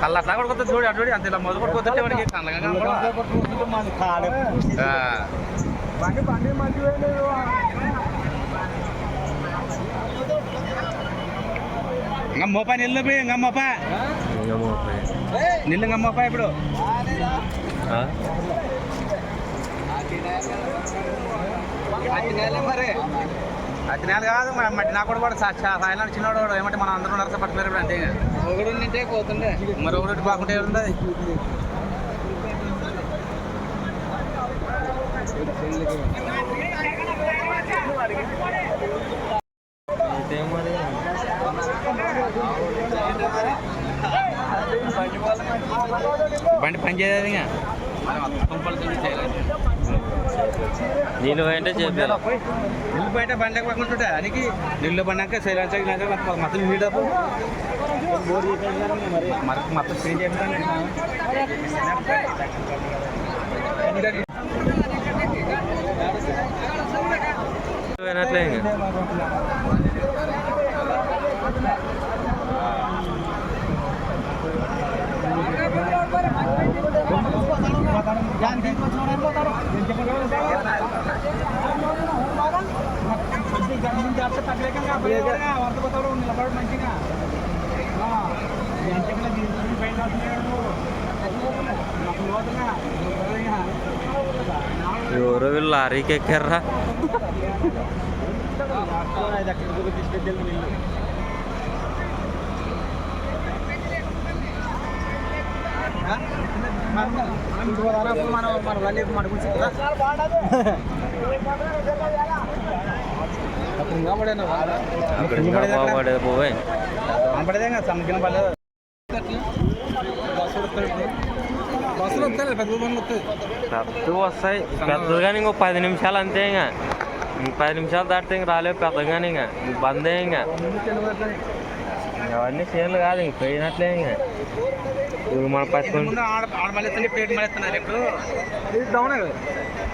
కళ్ళ అట్లా కూడా కొత్త చూడు అటు అంత ఇలా మొదలు కూడా కొత్త వాడికి కళ్ళగా బండి బండి మంచి ngమ్మపా నిల్లు పోయి ngమ్మపా నిల్లు ngమ్మపా ఇప్పుడు. మరి? అతి నెల కాదు మరి మట్టి నాకు కూడా కూడా సాయన చిన్నవాడు వాడు ఏమంటే మనం అందరూ నరస పట్టుకున్నారు అంతే. ఒకడు నింటే పోతుండే. మరి ఒకటి బాగుంటే ఉంది బండి పని చేయదు ఇంకా మనం కంపల్సరీ చేయాలి. నీళ్ళు అంటే చెప్పాను బయట బండకు పక్కన దానికి నీళ్ళు పడినాక సైలెన్స్ మొత్తం నీడపు మరి మొత్తం చేస్తాను ఎవరో వీళ్ళు లారీకి ఎక్కారా అక్కడ ఇంకా బాగుపడేది పోవే. వస్తాయి? పెద్ద పెద్దది కానీ ఇంకో పది నిమిషాలు అంతే ఇంకా. పది నిమిషాలు దాటితే ఇంక రాలేవు పెద్దగానే ఇంకా. బందే ఇంకా. అవన్నీ చేనులు కాదు ఇంక పోయినట్లే ఇంకా. ఇప్పుడు మన పట్టుకుని ముందు ఆడ ఆడ మళ్ళీ ఎత్తండి ప్లేట్ మళ్ళీ ఎత్తున్నారు ఇప్పుడు. ఇది డౌనే కదా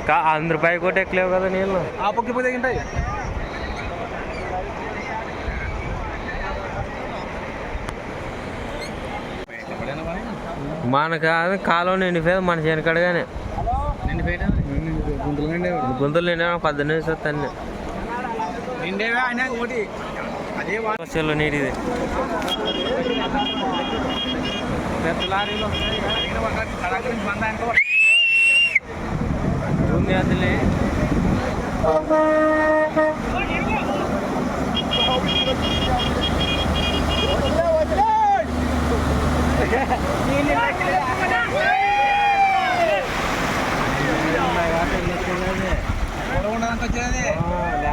కా అందరి రూపాయి కూడా ఎక్కలేవు కదా నీళ్ళు. ఆ పక్కి మనకు అది కాలువ నిండిపోయేది మన చేనుకడగానే. గుంతలు నిండా పద్దెనిమిది వస్తాయి నిండేవా అయినా ఒకటి. అదే వా- బస్సులో こちらで。